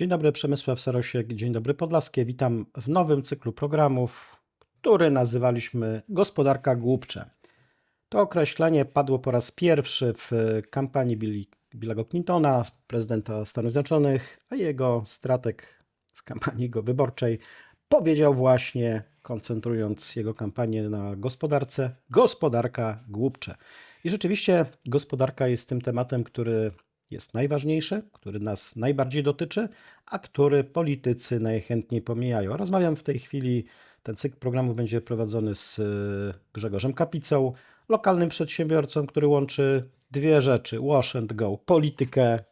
Dzień dobry, Przemysław Sarosiek, dzień dobry Podlaskie. Witam w nowym cyklu programów, który nazywaliśmy Gospodarka Głupcze. To określenie padło po raz pierwszy w kampanii Billy, Billego Clintona, prezydenta Stanów Zjednoczonych, a jego strateg z kampanii jego wyborczej powiedział właśnie, koncentrując jego kampanię na gospodarce, gospodarka głupcze. I rzeczywiście gospodarka jest tym tematem, który jest najważniejszy, który nas najbardziej dotyczy, a który politycy najchętniej pomijają. Rozmawiam w tej chwili, ten cykl programu będzie prowadzony z y, Grzegorzem Kapicą, lokalnym przedsiębiorcą, który łączy dwie rzeczy: wash and go, politykę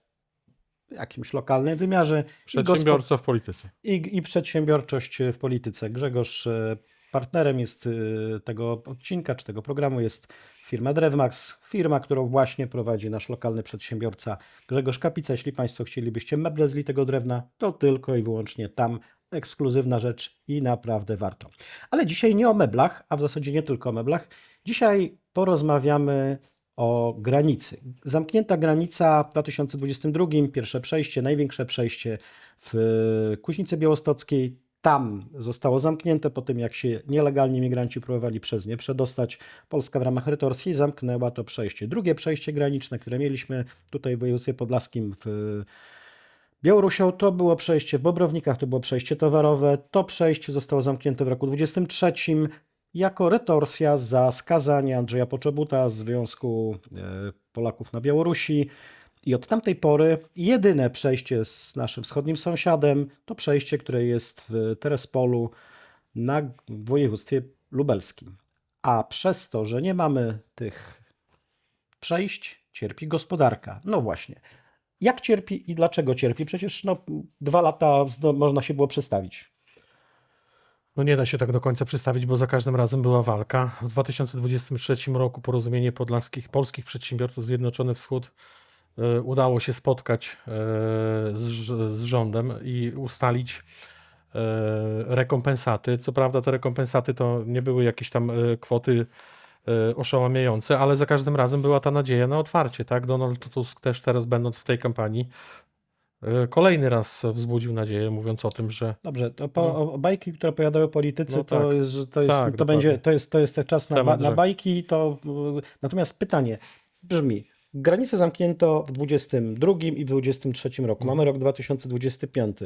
w jakimś lokalnym wymiarze i, Przedsiębiorca w polityce. i, i przedsiębiorczość w polityce. Grzegorz e, partnerem jest e, tego odcinka czy tego programu jest firma Drewmax, firma, którą właśnie prowadzi nasz lokalny przedsiębiorca Grzegorz Kapica. Jeśli Państwo chcielibyście meble z litego drewna, to tylko i wyłącznie tam ekskluzywna rzecz i naprawdę warto. Ale dzisiaj nie o meblach, a w zasadzie nie tylko o meblach. Dzisiaj porozmawiamy o granicy. Zamknięta granica w 2022, pierwsze przejście, największe przejście w Kuźnicy Białostockiej. Tam zostało zamknięte po tym, jak się nielegalni migranci próbowali przez nie przedostać. Polska w ramach retorsji zamknęła to przejście. Drugie przejście graniczne, które mieliśmy tutaj w województwie podlaskim w Białorusią, to było przejście w Bobrownikach, to było przejście towarowe. To przejście zostało zamknięte w roku 2023 jako retorsja za skazanie Andrzeja Poczobuta z Związku e, Polaków na Białorusi. I od tamtej pory jedyne przejście z naszym wschodnim sąsiadem to przejście, które jest w Terespolu na województwie lubelskim. A przez to, że nie mamy tych przejść, cierpi gospodarka. No właśnie. Jak cierpi i dlaczego cierpi? Przecież no, dwa lata można się było przestawić. No nie da się tak do końca przedstawić, bo za każdym razem była walka. W 2023 roku porozumienie podlaskich polskich przedsiębiorców Zjednoczony Wschód udało się spotkać e, z, z rządem i ustalić e, rekompensaty. Co prawda te rekompensaty to nie były jakieś tam e, kwoty e, oszałamiające, ale za każdym razem była ta nadzieja na otwarcie. Tak? Donald Tusk też teraz będąc w tej kampanii e, kolejny raz wzbudził nadzieję, mówiąc o tym, że Dobrze, to po, No. bajki, które opowiadają politycy, No to tak. jest, że to, jest, Tak, to, będzie, to, jest, to jest ten czas na, ba, na bajki. To, natomiast pytanie brzmi, granice zamknięto w 22 i w 23 roku. Mamy rok 2025.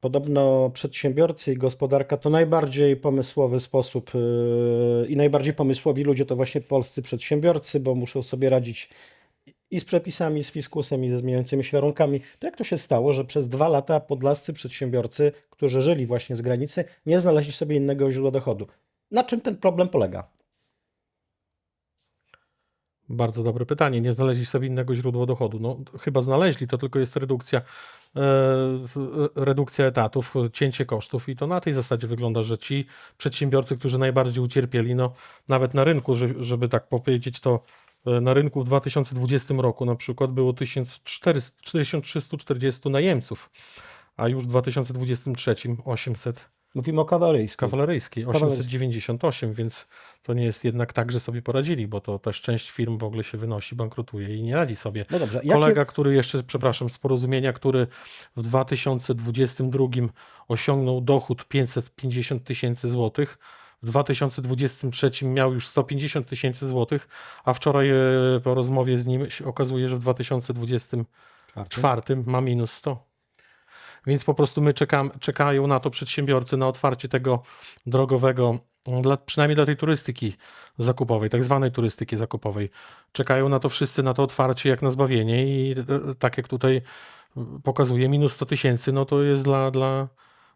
Podobno przedsiębiorcy i gospodarka to najbardziej pomysłowy sposób yy, i najbardziej pomysłowi ludzie to właśnie polscy przedsiębiorcy, bo muszą sobie radzić i z przepisami, z fiskusem, i ze zmieniającymi się warunkami. To jak to się stało, że przez dwa lata podlascy przedsiębiorcy, którzy żyli właśnie z granicy, nie znaleźli sobie innego źródła dochodu? Na czym ten problem polega? Bardzo dobre pytanie. Nie znaleźli sobie innego źródła dochodu. No, chyba znaleźli, to tylko jest redukcja, e, e, redukcja etatów, cięcie kosztów i to na tej zasadzie wygląda, że ci przedsiębiorcy, którzy najbardziej ucierpieli, no nawet na rynku, że- żeby tak powiedzieć, to e, na rynku w 2020 roku na przykład było 1400, 1340 najemców, a już w 2023 800 Mówimy o kawaleryjskiej, Kawaleryjskiej. 898, więc to nie jest jednak tak, że sobie poradzili, bo to też część firm w ogóle się wynosi, bankrutuje i nie radzi sobie. No dobrze, jakie, Kolega, który jeszcze, przepraszam, z porozumienia, który w 2022 osiągnął dochód 550 tysięcy złotych, w 2023 miał już 150 tysięcy złotych, a wczoraj e, po rozmowie z nim się okazuje, że w 2024 czwartym ma minus 100. Więc po prostu my czekam, czekają na to przedsiębiorcy, na otwarcie tego drogowego, dla, przynajmniej dla tej turystyki zakupowej, tak zwanej turystyki zakupowej. Czekają na to wszyscy, na to otwarcie jak na zbawienie i e, tak jak tutaj pokazuje, minus 100 tysięcy, no to jest dla, dla,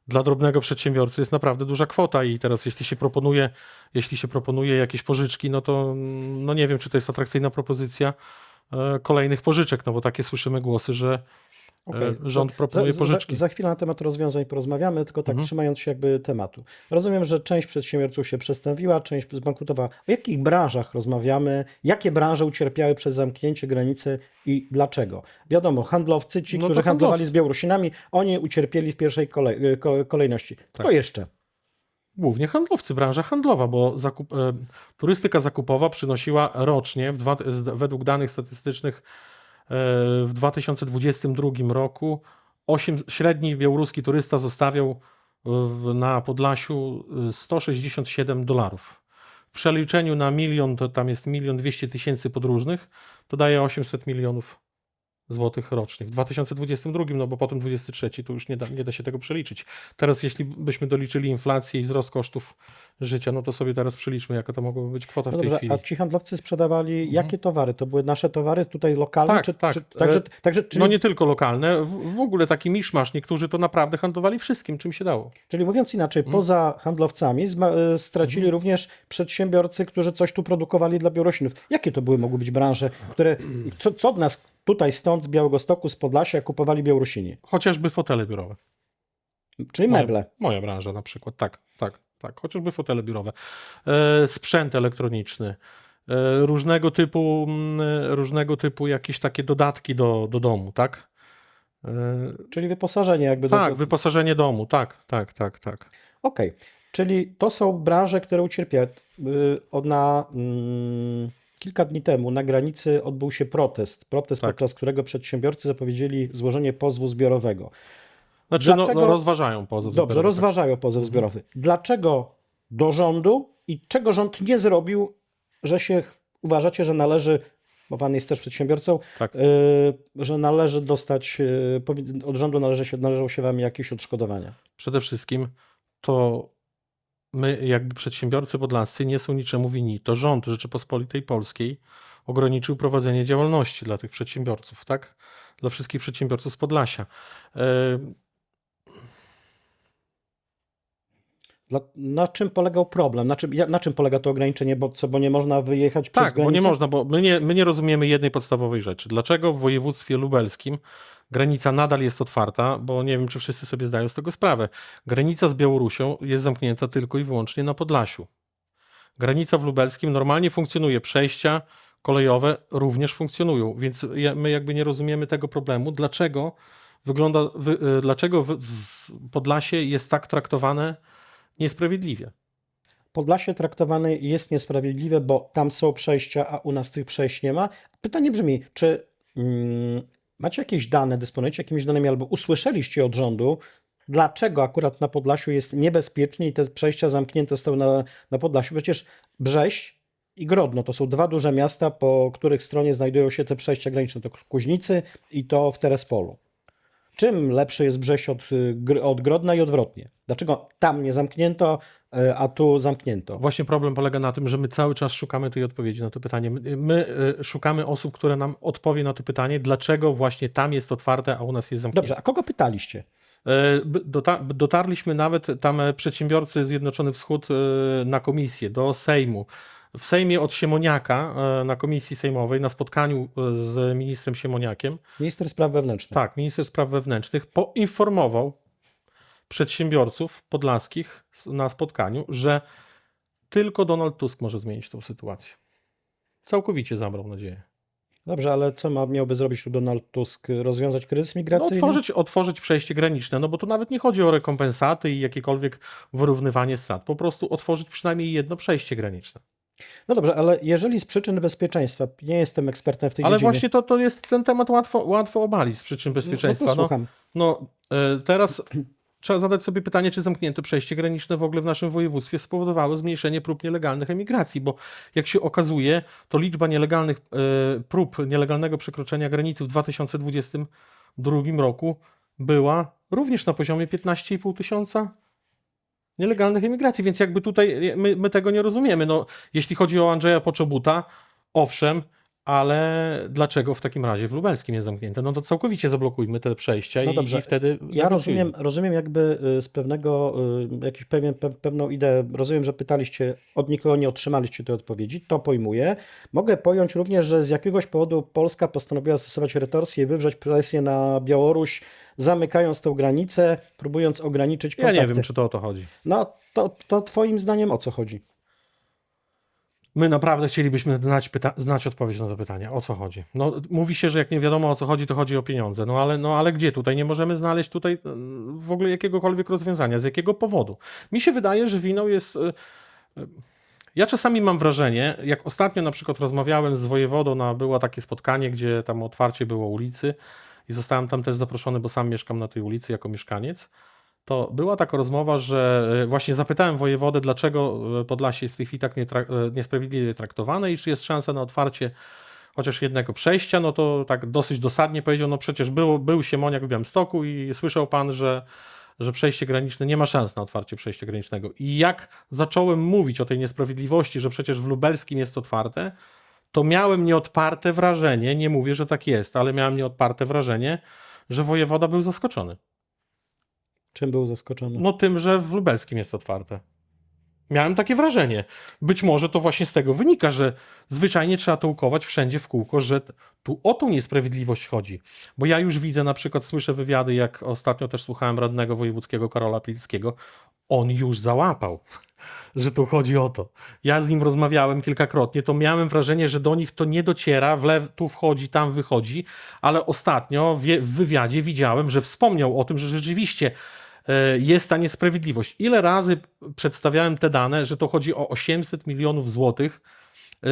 dla drobnego przedsiębiorcy jest naprawdę duża kwota i teraz jeśli się proponuje, jeśli się proponuje jakieś pożyczki, no to no nie wiem, czy to jest atrakcyjna propozycja e, kolejnych pożyczek, no bo takie słyszymy głosy, że Okej. E, Rząd proponuje za, pożyczki. Za, za chwilę na temat rozwiązań porozmawiamy, tylko tak Mhm. trzymając się jakby tematu. Rozumiem, że część przedsiębiorców się przestęwiła, część zbankrutowała. O jakich branżach rozmawiamy? Jakie branże ucierpiały przez zamknięcie granicy i dlaczego? Wiadomo, handlowcy, ci, No którzy handlowali handlowcy. z Białorusinami, oni ucierpieli w pierwszej kolej, ko- kolejności. Kto Tak. jeszcze? Głównie handlowcy, branża handlowa, bo zakup, e, turystyka zakupowa przynosiła rocznie, dwa, z, według danych statystycznych, e, w 2022 roku osiem, średni białoruski turysta zostawiał w, na Podlasiu y, 167 dolarów. W przeliczeniu na milion, to tam jest milion dwieście tysięcy podróżnych, to daje 800 milionów złotych rocznie. W 2022, no bo potem 23 to już nie da, nie da się tego przeliczyć. Teraz jeśli byśmy doliczyli inflację i wzrost kosztów życia, no to sobie teraz przeliczmy, jaka to mogłaby być kwota No w tej dobrze, chwili. a ci handlowcy sprzedawali jakie towary? To były nasze towary tutaj lokalne? Tak, czy, tak. Czy, także, E, także, czyli, No nie tylko lokalne, w, w ogóle taki miszmasz. Niektórzy to naprawdę handlowali wszystkim, czym się dało. czyli mówiąc inaczej, Mhm. poza handlowcami e, stracili również przedsiębiorcy, którzy coś tu produkowali dla Białorusinów. Jakie to były mogły być branże, które, co, co od nas tutaj stąd z Białegostoku, z Podlasia kupowali Białorusini? Chociażby fotele biurowe. Czyli Moja- meble. Moja branża na przykład, tak, tak, tak. Chociażby fotele biurowe. E, sprzęt elektroniczny. E, różnego typu, mm, różnego typu jakieś takie dodatki do, do domu, tak? E, Czyli wyposażenie jakby. do- tak, wyposażenie domu, tak, tak, tak, tak. Okej, czyli to są branże, które ucierpiały. Od na mm, kilka dni temu na granicy odbył się protest, protest Tak. podczas którego przedsiębiorcy zapowiedzieli złożenie pozwu zbiorowego. Znaczy, no, Dlaczego- no rozważają pozew. Dobrze, zbiorowy, rozważają pozew Mhm. zbiorowy. Dlaczego do rządu i czego rząd nie zrobił, że się uważacie, że należy, bo pan jest też przedsiębiorcą, Tak. y, że należy dostać, y, od rządu należy się, należą się wam jakieś odszkodowania? Przede wszystkim to my, jakby przedsiębiorcy podlascy, nie są niczemu winni. To rząd Rzeczypospolitej Polskiej ograniczył prowadzenie działalności dla tych przedsiębiorców, tak? Dla wszystkich przedsiębiorców z Podlasia. E, Dla, na czym polegał problem? Na czym, na czym polega to ograniczenie? Bo co, bo nie można wyjechać przez tak, bo granicę? nie można, bo my nie, my nie rozumiemy jednej podstawowej rzeczy. Dlaczego w województwie lubelskim granica nadal jest otwarta, bo nie wiem, czy wszyscy sobie zdają z tego sprawę. Granica z Białorusią jest zamknięta tylko i wyłącznie na Podlasiu. Granica w lubelskim normalnie funkcjonuje, przejścia kolejowe również funkcjonują, więc my jakby nie rozumiemy tego problemu, dlaczego wygląda, wy, y, dlaczego w, w Podlasie jest tak traktowane niesprawiedliwie. Podlasie traktowane jest niesprawiedliwe, bo tam są przejścia, a u nas tych przejść nie ma. Pytanie brzmi, czy mm, macie jakieś dane, dysponujecie jakimiś danymi, albo usłyszeliście od rządu, dlaczego akurat na Podlasiu jest niebezpiecznie i te przejścia zamknięte są na, na Podlasiu? Przecież Brześć i Grodno to są dwa duże miasta, po których stronie znajdują się te przejścia graniczne, to Kuźnicy i to w Terespolu. Czym lepszy jest Brześć od, y, od Grodna i odwrotnie? Dlaczego tam nie zamknięto, y, a tu zamknięto? Właśnie problem polega na tym, że my cały czas szukamy tej odpowiedzi na to pytanie. My, y, szukamy osób, które nam odpowie na to pytanie, dlaczego właśnie tam jest otwarte, a u nas jest zamknięte. Dobrze, a kogo pytaliście? E, dotarliśmy nawet tam e, przedsiębiorcy Zjednoczony Wschód e, na komisję, do Sejmu. W Sejmie od Siemoniaka e, na komisji sejmowej, na spotkaniu e, z ministrem Siemoniakiem, Minister Spraw Wewnętrznych. tak, minister spraw wewnętrznych poinformował przedsiębiorców podlaskich na spotkaniu, że tylko Donald Tusk może zmienić tą sytuację. Całkowicie zabrał nadzieję. Dobrze, ale co ma, miałby zrobić tu Donald Tusk? Rozwiązać kryzys No, migracyjny? otworzyć, otworzyć przejście graniczne, no bo tu nawet nie chodzi o rekompensaty i jakiekolwiek wyrównywanie strat. Po prostu otworzyć przynajmniej jedno przejście graniczne. No dobrze, ale jeżeli z przyczyn bezpieczeństwa, nie jestem ekspertem w tej Ale dziedzinie. właśnie to, to jest ten temat łatwo, łatwo obalić z przyczyn no, bezpieczeństwa. to No, no, e, teraz trzeba zadać sobie pytanie, czy zamknięte przejście graniczne w ogóle w naszym województwie spowodowało zmniejszenie prób nielegalnych emigracji, bo jak się okazuje, to liczba nielegalnych e, prób nielegalnego przekroczenia granicy w 2022 roku była również na poziomie 15,5 tysiąca nielegalnych emigracji, więc jakby tutaj my, my tego nie rozumiemy. No, jeśli chodzi o Andrzeja Poczobuta, owszem, ale dlaczego w takim razie w Lubelskim jest zamknięte? No to całkowicie zablokujmy te przejścia No i, dobrze. i wtedy... Ja rozumiem, rozumiem jakby y, z pewnego, y, jakiś pewien, pe, pewną ideę, rozumiem, że pytaliście, od nikogo nie otrzymaliście tej odpowiedzi, to pojmuję. Mogę pojąć również, że z jakiegoś powodu Polska postanowiła stosować retorsję i wywrzeć presję na Białoruś, zamykając tą granicę, próbując ograniczyć Ja kontakty. nie wiem, czy to o to chodzi. No to, to twoim zdaniem o co chodzi? My naprawdę chcielibyśmy znać, znać odpowiedź na to pytanie. O co chodzi? No, mówi się, że jak nie wiadomo o co chodzi, to chodzi o pieniądze. No ale, no ale gdzie tutaj? Nie możemy znaleźć tutaj mm, w ogóle jakiegokolwiek rozwiązania. Z jakiego powodu? Mi się wydaje, że winą jest... y, y, Ja czasami mam wrażenie, jak ostatnio na przykład rozmawiałem z wojewodą, na, było takie spotkanie, gdzie tam otwarcie było ulicy i zostałem tam też zaproszony, bo sam mieszkam na tej ulicy jako mieszkaniec, to była taka rozmowa, że e, właśnie zapytałem wojewodę, dlaczego e, Podlasie jest w tej chwili tak nietrak- e, niesprawiedliwie traktowane i czy jest szansa na otwarcie chociaż jednego przejścia, no to tak dosyć dosadnie powiedział, no przecież był, był Siemoniak w Białymstoku i słyszał pan, że, że przejście graniczne nie ma szans na otwarcie przejścia granicznego. I jak zacząłem mówić o tej niesprawiedliwości, że przecież w Lubelskim jest otwarte, to miałem nieodparte wrażenie, nie mówię, że tak jest, ale miałem nieodparte wrażenie, że wojewoda był zaskoczony. Czym był zaskoczony? No tym, że w Lubelskim jest otwarte. Miałem takie wrażenie. Być może to właśnie z tego wynika, że zwyczajnie trzeba to ukować wszędzie w kółko, że tu o tą niesprawiedliwość chodzi. Bo ja już widzę, na przykład słyszę wywiady, jak ostatnio też słuchałem radnego wojewódzkiego Karola Pilickiego, on już załapał, że tu chodzi o to. Ja z nim rozmawiałem kilkakrotnie, to miałem wrażenie, że do nich to nie dociera, w lew, tu wchodzi, tam wychodzi, ale ostatnio w wywiadzie widziałem, że wspomniał o tym, że rzeczywiście jest ta niesprawiedliwość. Ile razy przedstawiałem te dane, że to chodzi o 800 milionów złotych e,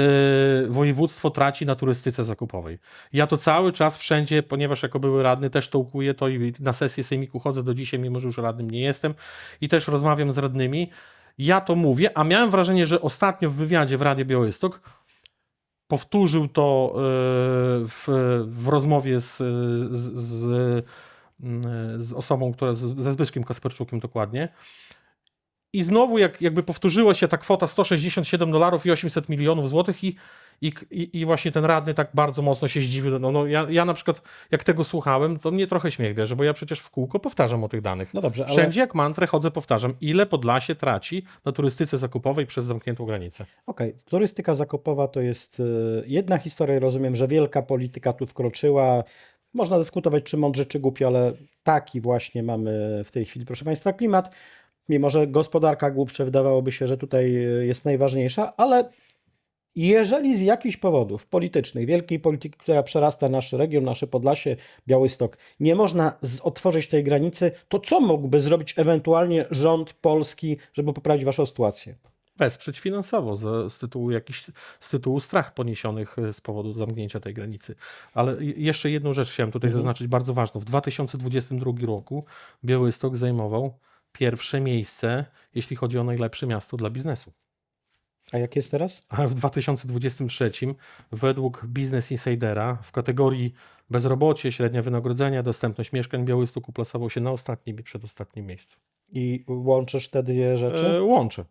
województwo traci na turystyce zakupowej. Ja to cały czas wszędzie, ponieważ jako były radny też to ukuję to i na sesję sejmiku chodzę do dzisiaj, mimo że już radnym nie jestem i też rozmawiam z radnymi. Ja to mówię, a miałem wrażenie, że ostatnio w wywiadzie w Radzie Białystok powtórzył to e, w, w rozmowie z, z, z, z osobą, która, z- ze Zbyszkiem Kasperczukiem dokładnie. I znowu jak, jakby powtórzyła się ta kwota 167 dolarów i 800 milionów złotych i, i, i właśnie ten radny tak bardzo mocno się zdziwił. No, no ja, ja na przykład jak tego słuchałem, to mnie trochę śmiech bierze, bo ja przecież w kółko powtarzam o tych danych. No dobrze, ale Wszędzie jak mantrę chodzę, powtarzam, ile Podlasie traci na turystyce zakupowej przez zamkniętą granicę. okej, turystyka zakupowa to jest e, jedna historia. Rozumiem, że wielka polityka tu wkroczyła. Można dyskutować, czy mądrze, czy głupio, ale taki właśnie mamy w tej chwili, proszę Państwa, klimat. Mimo, że gospodarka głupcze wydawałoby się, że tutaj e, jest najważniejsza, ale jeżeli z jakichś powodów politycznych, wielkiej polityki, która przerasta nasz region, nasze Podlasie, Białystok, nie można otworzyć tej granicy, to co mógłby zrobić ewentualnie rząd polski, żeby poprawić Waszą sytuację? Wesprzeć finansowo z, z tytułu jakichś, z tytułu strach poniesionych e, z powodu zamknięcia tej granicy. Ale jeszcze jedną rzecz chciałem tutaj Mhm. zaznaczyć bardzo ważną. W 2022 roku Białystok zajmował pierwsze miejsce, jeśli chodzi o najlepsze miasto dla biznesu. A jak jest teraz? A w 2023 według Business Insidera w kategorii bezrobocie, średnia wynagrodzenia, dostępność mieszkań Białystok uplasował się na ostatnim i przedostatnim miejscu. I łączysz te dwie rzeczy? E, łączę.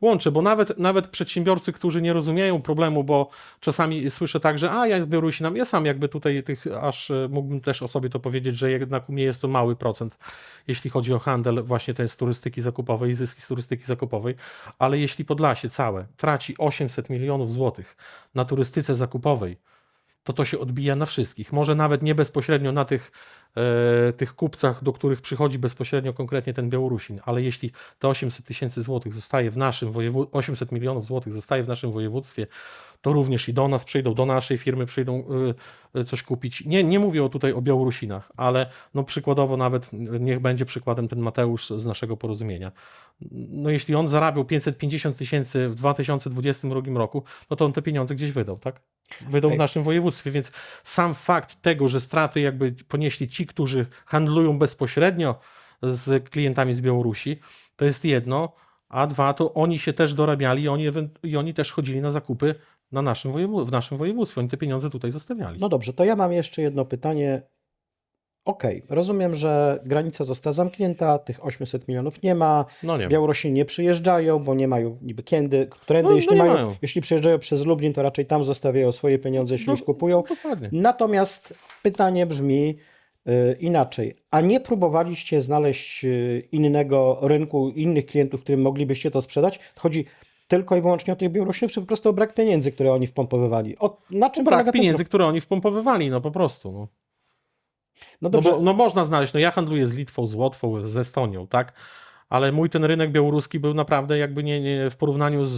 Łączę, bo nawet, nawet przedsiębiorcy, którzy nie rozumieją problemu, bo czasami słyszę tak, że a ja z Białorusinami, ja sam jakby tutaj tych, aż e, mógłbym też o sobie to powiedzieć, że jednak u mnie jest to mały procent, jeśli chodzi o handel właśnie ten z turystyki zakupowej zyski z turystyki zakupowej, ale jeśli Podlasie całe traci 800 milionów złotych na turystyce zakupowej, to to się odbija na wszystkich. Może nawet nie bezpośrednio na tych, tych kupcach, do których przychodzi bezpośrednio konkretnie ten Białorusin, ale jeśli te 800 tysięcy złotych zostaje w naszym województwie, 800 milionów złotych zostaje w naszym województwie, to również i do nas przyjdą, do naszej firmy przyjdą y, y, coś kupić. Nie, nie mówię tutaj o Białorusinach, ale no przykładowo nawet niech będzie przykładem ten Mateusz z naszego porozumienia. No jeśli on zarabiał 550 tysięcy w 2022 roku, no to on te pieniądze gdzieś wydał, tak? Wydał w naszym województwie, więc sam fakt tego, że straty jakby ponieśli ci, którzy handlują bezpośrednio z klientami z Białorusi, to jest jedno, a dwa to oni się też dorabiali i oni, i oni też chodzili na zakupy na naszym w naszym województwie. Oni te pieniądze tutaj zostawiali. No dobrze, to ja mam jeszcze jedno pytanie. Okej, rozumiem, że granica została zamknięta, tych 800 milionów nie ma, No nie. Białorusini nie przyjeżdżają, bo nie mają niby kiedy, którędy, No, no jeśli, nie mają, mają. jeśli przyjeżdżają przez Lublin, to raczej tam zostawiają swoje pieniądze, jeśli No, już kupują. Dokładnie. Natomiast pytanie brzmi inaczej. A nie próbowaliście znaleźć y, innego rynku, innych klientów, którym moglibyście to sprzedać? Chodzi tylko i wyłącznie o tych Białorusinów, czy po prostu o brak pieniędzy, które oni wpompowywali? O, na czym Brak ten pieniędzy, które oni wpompowywali, no po prostu. No. No No, dobrze, bo, no można znaleźć, no ja handluję z Litwą, z Łotwą, z Estonią, tak? Ale mój ten rynek białoruski był naprawdę jakby nie, nie w porównaniu z,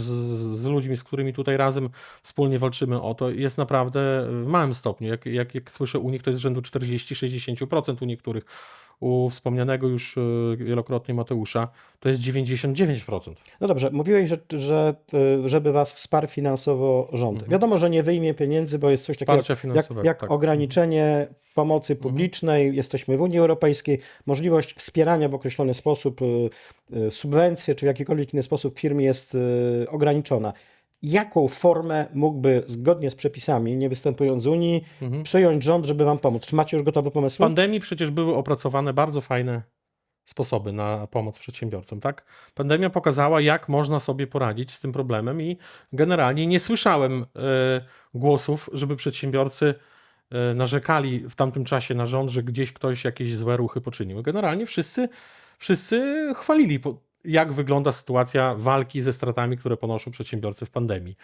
z ludźmi, z którymi tutaj razem wspólnie walczymy o to, jest naprawdę w małym stopniu. Jak, jak, jak słyszę u nich, to jest rzędu 40-60% u niektórych. U wspomnianego już e, wielokrotnie Mateusza, to jest 99%. No dobrze, mówiłeś, że, że y, żeby was wsparł finansowo rząd. Mhm. Wiadomo, że nie wyjmie pieniędzy, bo jest coś takiego jak, finansowego. jak tak. ograniczenie pomocy publicznej. Jesteśmy w Unii Europejskiej. Możliwość wspierania w określony sposób, y, subwencje czy w jakikolwiek inny sposób firm jest ograniczona. Jaką formę mógłby zgodnie z przepisami, nie występując z Unii, Mhm. przyjąć rząd, żeby wam pomóc? Czy macie już gotowe W pomysły? pandemii przecież były opracowane bardzo fajne sposoby na pomoc przedsiębiorcom, tak? Pandemia pokazała, jak można sobie poradzić z tym problemem i generalnie nie słyszałem e, głosów, żeby przedsiębiorcy e, narzekali w tamtym czasie na rząd, że gdzieś ktoś jakieś złe ruchy poczynił. Generalnie wszyscy, wszyscy chwalili, po- jak wygląda sytuacja walki ze stratami, które ponoszą przedsiębiorcy w pandemii.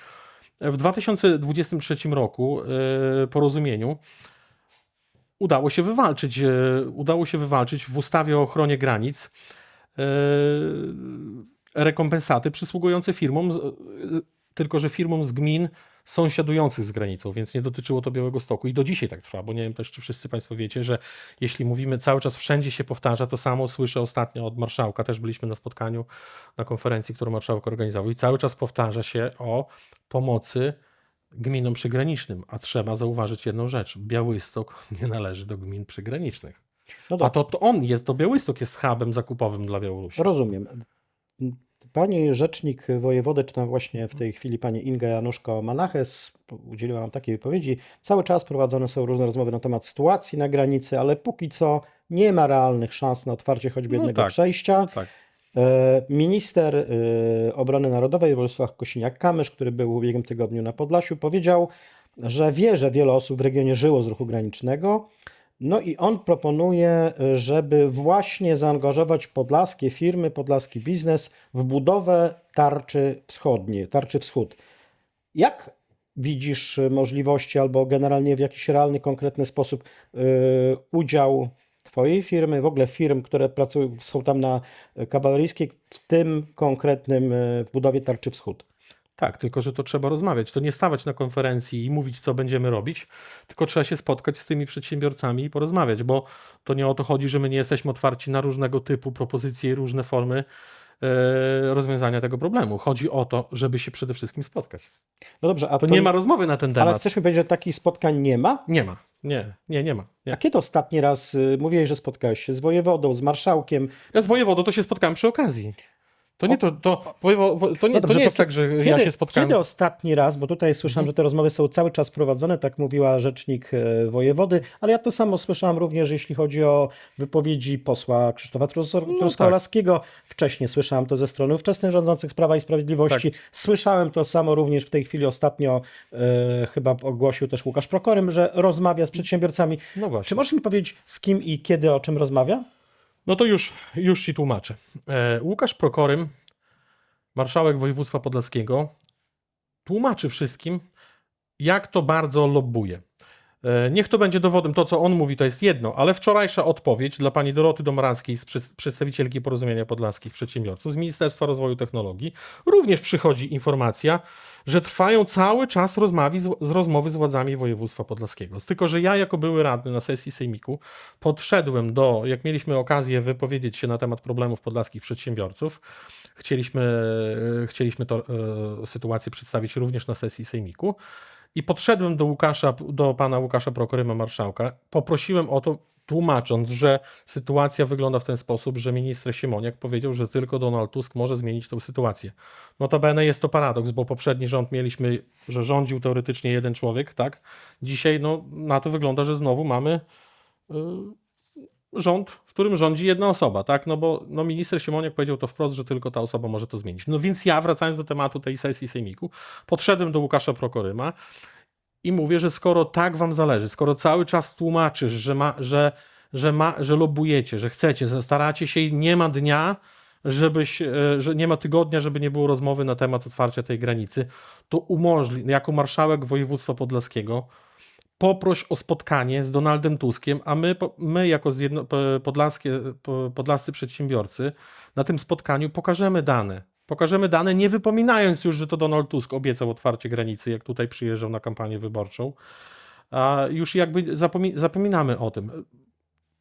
W 2023 roku e, porozumieniu udało się wywalczyć, e, udało się wywalczyć w ustawie o ochronie granic e, rekompensaty przysługujące firmom, tylko że firmom z gmin sąsiadujących z granicą, więc nie dotyczyło to Białego Stoku i do dzisiaj tak trwa, bo nie wiem też, czy wszyscy Państwo wiecie, że jeśli mówimy cały czas wszędzie się powtarza, to samo słyszę ostatnio od marszałka, też byliśmy na spotkaniu, na konferencji, którą marszałek organizował i cały czas powtarza się o pomocy gminom przygranicznym, a trzeba zauważyć jedną rzecz. Białystok nie należy do gmin przygranicznych. No A to, to on jest, to Białystok jest hubem zakupowym dla Białorusi. Rozumiem. Pani rzecznik wojewody, czy tam właśnie w tej chwili pani Inga Januszko-Manaches udzieliła nam takiej wypowiedzi. Cały czas prowadzone są różne rozmowy na temat sytuacji na granicy, ale póki co nie ma realnych szans na otwarcie choćby No jednego tak. przejścia. Tak. E, Minister e, Obrony Narodowej Władysław Kosiniak-Kamysz, który był w ubiegłym tygodniu na Podlasiu, powiedział, że wie, że wiele osób w regionie żyło z ruchu granicznego. No i on proponuje, żeby właśnie zaangażować podlaskie firmy, podlaski biznes w budowę tarczy wschodniej, tarczy wschód. Jak widzisz możliwości albo generalnie w jakiś realny, konkretny sposób e, udział Twojej firmy, w ogóle firm, które pracują, są tam na kawaleryjskiej, w tym konkretnym w budowie tarczy wschód? Tak, tylko że to trzeba rozmawiać. To nie stawać na konferencji i mówić, co będziemy robić, tylko trzeba się spotkać z tymi przedsiębiorcami i porozmawiać, bo to nie o to chodzi, że my nie jesteśmy otwarci na różnego typu propozycje i różne formy e, rozwiązania tego problemu. Chodzi o to, żeby się przede wszystkim spotkać. No dobrze, a To nie ma rozmowy na ten Ale temat. chcesz mi powiedzieć, że takich spotkań nie ma? Nie ma. Nie, nie, nie ma. A Nie. kiedy ostatni raz y, mówiłeś, że spotkałeś się z wojewodą, z marszałkiem? Ja z wojewodą to się spotkałem przy okazji. To nie, to, to, to nie, No to nie jest tak, że Kiedy, ja się spotkałem. kiedy ostatni raz, bo tutaj słyszałem, Mhm. że te rozmowy są cały czas prowadzone, tak mówiła rzecznik e, wojewody, ale ja to samo słyszałem również, jeśli chodzi o wypowiedzi posła Krzysztofa Trus- No Truskolaskiego. Wcześniej słyszałem to ze strony ówczesnych rządzących Prawa i Sprawiedliwości. Tak. Słyszałem to samo również w tej chwili ostatnio, e, chyba ogłosił też Łukasz Prokorym, że rozmawia z przedsiębiorcami. No. Czy możesz mi powiedzieć, z kim i kiedy o czym rozmawia? No to już, już ci tłumaczę. E, Łukasz Prokorym, marszałek województwa podlaskiego, tłumaczy wszystkim, jak to bardzo lobbuje. E, Niech to będzie dowodem, to co on mówi to jest jedno, ale wczorajsza odpowiedź dla pani Doroty przed- przedstawicielki Porozumienia Podlaskich Przedsiębiorców z Ministerstwa Rozwoju Technologii, również przychodzi informacja, że trwają cały czas rozmowy z, z rozmowy z władzami województwa podlaskiego. Tylko, że ja jako były radny na sesji sejmiku podszedłem do, jak mieliśmy okazję wypowiedzieć się na temat problemów podlaskich przedsiębiorców, chcieliśmy, e, chcieliśmy to e, sytuację przedstawić również na sesji sejmiku i podszedłem do Łukasza, do pana Łukasza Prokoryma Marszałka, poprosiłem o to, tłumacząc, że sytuacja wygląda w ten sposób, że minister Siemoniak powiedział, że tylko Donald Tusk może zmienić tę sytuację. Notabene jest to paradoks, bo poprzedni rząd mieliśmy, że rządził teoretycznie jeden człowiek, tak? Dzisiaj no, na to wygląda, że znowu mamy y, rząd, w którym rządzi jedna osoba, tak? No bo no, minister Siemoniak powiedział to wprost, że tylko ta osoba może to zmienić. No więc ja, wracając do tematu tej sesji sejmiku, podszedłem do Łukasza Prokoryma i mówię, że skoro tak wam zależy, skoro cały czas tłumaczysz, że, ma, że, że, ma, że lobujecie, że chcecie, że staracie się i nie ma dnia, żebyś, e, że nie ma tygodnia, żeby nie było rozmowy na temat otwarcia tej granicy, to umożliw, jako marszałek województwa podlaskiego, poproś o spotkanie z Donaldem Tuskiem, a my, my jako zjedno, po- podlaskie, po- podlascy przedsiębiorcy na tym spotkaniu pokażemy dane. Pokażemy dane, nie wypominając już, że to Donald Tusk obiecał otwarcie granicy, jak tutaj przyjeżdżał na kampanię wyborczą. A już jakby zapomi- zapominamy o tym.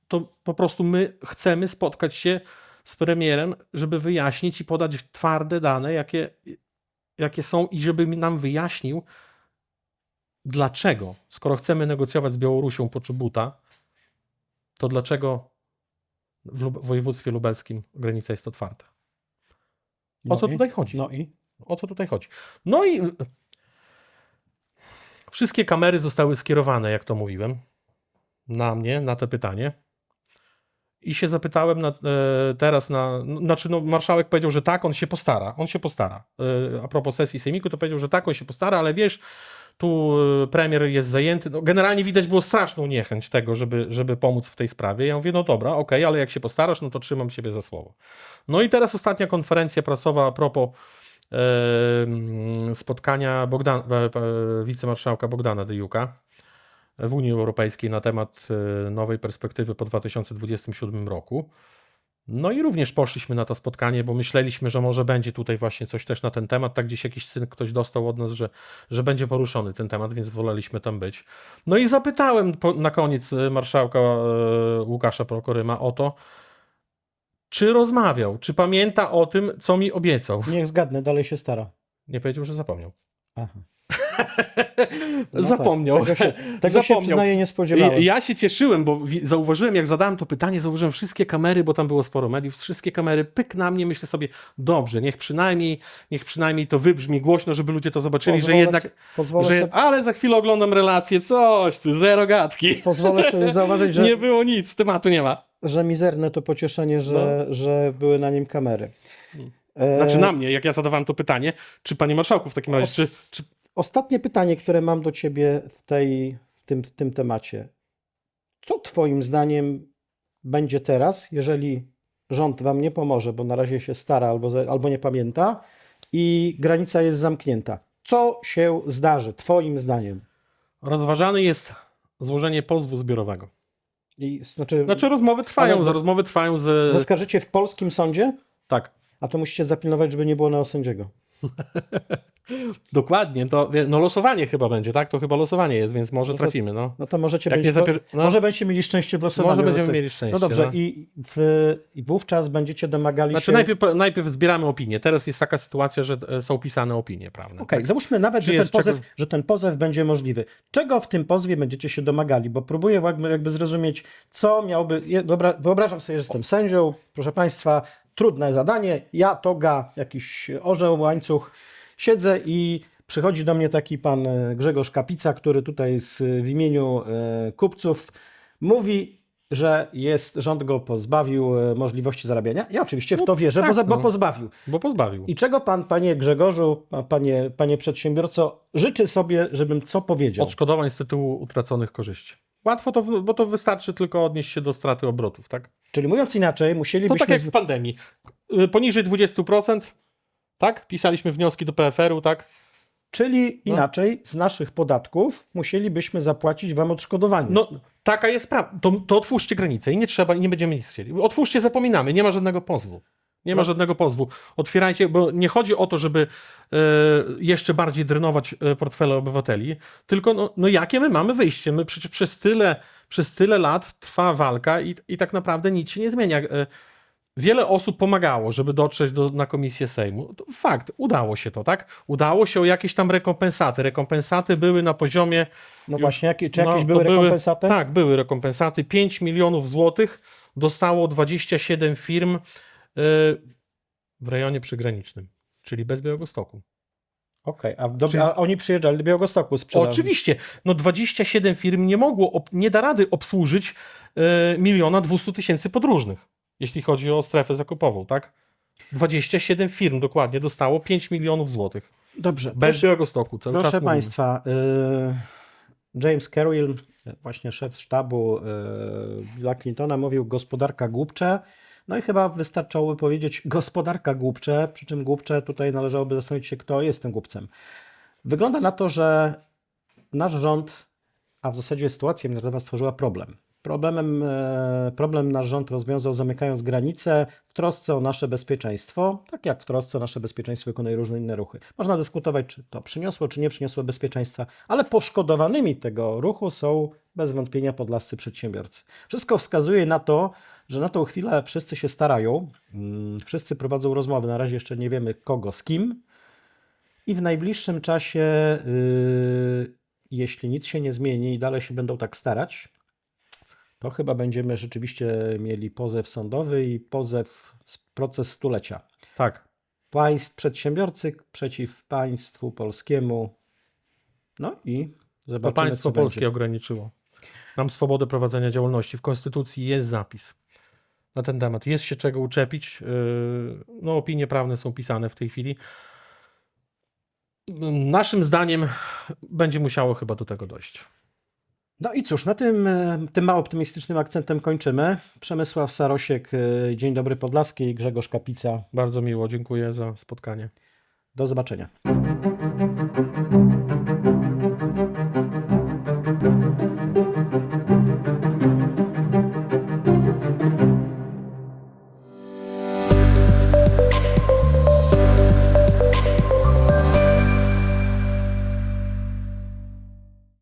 to po prostu my chcemy spotkać się z premierem, żeby wyjaśnić i podać twarde dane, jakie, jakie są, i żeby nam wyjaśnił, dlaczego, skoro chcemy negocjować z Białorusią po Czubuta, to dlaczego w, Lub- województwie lubelskim granica jest otwarta? O No co i- tutaj chodzi? No i? O co tutaj chodzi? No i wszystkie kamery zostały skierowane, jak to mówiłem, na mnie, na to pytanie. I się zapytałem na, e, teraz na. no, Znaczy, no, marszałek powiedział, że tak, on się postara. On się postara. E, a propos sesji sejmiku, to powiedział, że tak, on się postara, ale wiesz, tu e, premier jest zajęty. No, generalnie widać było straszną niechęć tego, żeby, żeby pomóc w tej sprawie. Ja mówię, no dobra, okej, ale jak się postarasz, no to trzymam ciebie za słowo. No i teraz ostatnia konferencja prasowa a propos mm, spotkania Bogdan, e, wicemarszałka Bogdana Dyjuka w Unii Europejskiej na temat e, nowej perspektywy po 2027 roku. No i również poszliśmy na to spotkanie, bo myśleliśmy, że może będzie tutaj właśnie coś też na ten temat. Tak gdzieś jakiś syn ktoś dostał od nas, że, że będzie poruszony ten temat, więc woleliśmy tam być. No i zapytałem po, na koniec e, marszałka e, Łukasza Prokoryma o to, czy rozmawiał, czy pamięta o tym, co mi obiecał. Niech zgadnę, dalej się stara. Nie powiedział, że zapomniał. Aha. No tak, zapomniał. Tego się, tego się Zapomniał. przyznaję nie spodziewałem. Ja się cieszyłem, bo zauważyłem, jak zadałem to pytanie, zauważyłem wszystkie kamery, bo tam było sporo mediów, wszystkie kamery, pyk na mnie, myślę sobie, dobrze, niech przynajmniej, niech przynajmniej to wybrzmi głośno, żeby ludzie to zobaczyli, że Pozwolę jednak, s- pozwolę, że, sobie, ale za chwilę oglądam relację, coś ty, zero gadki. pozwolę sobie zauważyć, że, Nie było nic, tematu nie ma. że mizerne to pocieszenie, że, że były na nim kamery. Znaczy na mnie, jak ja zadawałem to pytanie, czy panie marszałku w takim razie, czy, czy Ostatnie pytanie, które mam do ciebie w, tej, w, tym, w tym temacie. Co twoim zdaniem będzie teraz, jeżeli rząd wam nie pomoże, bo na razie się stara albo, albo nie pamięta i granica jest zamknięta? Co się zdarzy twoim zdaniem? rozważane jest złożenie pozwu zbiorowego. I, znaczy, Znaczy rozmowy trwają, Ale- rozmowy trwają z... zaskarżycie w polskim sądzie, Tak, a to musicie zapilnować, żeby nie było neosędziego. Dokładnie, to no losowanie chyba będzie, tak? To chyba losowanie jest, więc może No to- trafimy, no. No to możecie Jak być, zapier... no może będziecie mieli szczęście w losowaniu. może będziemy mieli szczęście. No dobrze, no. I, w, i wówczas będziecie domagali Znaczy się... najpierw, najpierw zbieramy opinie. Teraz jest taka sytuacja, że e, są pisane opinie prawne. Okej, załóżmy nawet, że ten, pozew, czego- że ten pozew będzie możliwy. Czego w tym pozwie będziecie się domagali? Bo próbuję jakby, jakby zrozumieć, co miałby. Dobra, wyobrażam sobie, że jestem sędzią, proszę Państwa, trudne zadanie. Ja, toga, jakiś orzeł, łańcuch, siedzę i przychodzi do mnie taki pan e, Grzegorz Kapica, który tutaj z, w imieniu e, kupców mówi, że jest, rząd go pozbawił e, możliwości zarabiania. Ja oczywiście w to wierzę, bo, tak, za, bo no. pozbawił. Bo pozbawił. I czego pan, panie Grzegorzu, pa- panie, panie przedsiębiorco, życzy sobie, żebym co powiedział? Odszkodowań z tytułu utraconych korzyści. Łatwo to, bo to wystarczy tylko odnieść się do straty obrotów, tak? Czyli mówiąc inaczej, To musielibyśmy... tak jak w pandemii. Y, Poniżej 20%, tak? Pisaliśmy wnioski do PFR-u, tak? Czyli No. inaczej, z naszych podatków musielibyśmy zapłacić wam odszkodowanie. No, taka jest prawda. To, to otwórzcie granicę i nie trzeba, i nie będziemy nic chcieli. Otwórzcie, zapominamy, nie ma żadnego pozwu. Nie ma No. żadnego pozwu. Otwierajcie, bo nie chodzi o to, żeby e, jeszcze bardziej drenować e, portfele obywateli, tylko no, no jakie my mamy wyjście? My przecież przez tyle, przez tyle lat trwa walka i, i tak naprawdę nic się nie zmienia. E, Wiele osób pomagało, żeby dotrzeć do, na komisję Sejmu. To fakt, udało się to, tak? Udało się o jakieś tam rekompensaty. Rekompensaty były na poziomie no właśnie, jakie, czy no, jakieś to były rekompensaty? Tak, były rekompensaty. 5 milionów złotych dostało 27 firm y, w rejonie przygranicznym, czyli bez Białegostoku. Okej, a, do- a oni przyjeżdżali do Białegostoku sprzedać. Oczywiście, no 27 firm nie mogło, nie da rady obsłużyć y, miliona 200 tysięcy podróżnych, jeśli chodzi o strefę zakupową, tak? 27 firm dokładnie dostało 5 milionów złotych. Dobrze, Bez proszę, Białegostoku, cały proszę czas mówimy. Państwa, y, James Carroll, właśnie szef sztabu y, Billa Clintona, mówił gospodarka głupcze. No i chyba wystarczałoby powiedzieć gospodarka głupcze, przy czym głupcze tutaj należałoby zastanowić się, kto jest tym głupcem. Wygląda na to, że nasz rząd, a w zasadzie sytuacja międzynarodowa stworzyła problem. Problemem, e, problem nasz rząd rozwiązał zamykając granice w trosce o nasze bezpieczeństwo, tak jak w trosce o nasze bezpieczeństwo wykonuje różne inne ruchy. Można dyskutować, czy to przyniosło, czy nie przyniosło bezpieczeństwa, ale poszkodowanymi tego ruchu są bez wątpienia podlascy przedsiębiorcy. Wszystko wskazuje na to, że na tą chwilę wszyscy się starają, mm, wszyscy prowadzą rozmowy, na razie jeszcze nie wiemy kogo, z kim, i w najbliższym czasie, yy, jeśli nic się nie zmieni i dalej się będą tak starać, to chyba będziemy rzeczywiście mieli pozew sądowy i pozew, proces stulecia. Tak. Państw, przedsiębiorcy przeciw państwu polskiemu. No i To zobaczymy, państwo co polskie będzie. ograniczyło nam swobodę prowadzenia działalności. W Konstytucji jest zapis na ten temat. Jest się czego uczepić. Yy, No, opinie prawne są pisane w tej chwili. Naszym zdaniem będzie musiało chyba do tego dojść. No i cóż, na tym, e, tym mało optymistycznym akcentem kończymy. Przemysław Sarosiek, e, Dzień Dobry Podlaski Grzegorz Kapica. Bardzo miło, dziękuję za spotkanie. Do zobaczenia.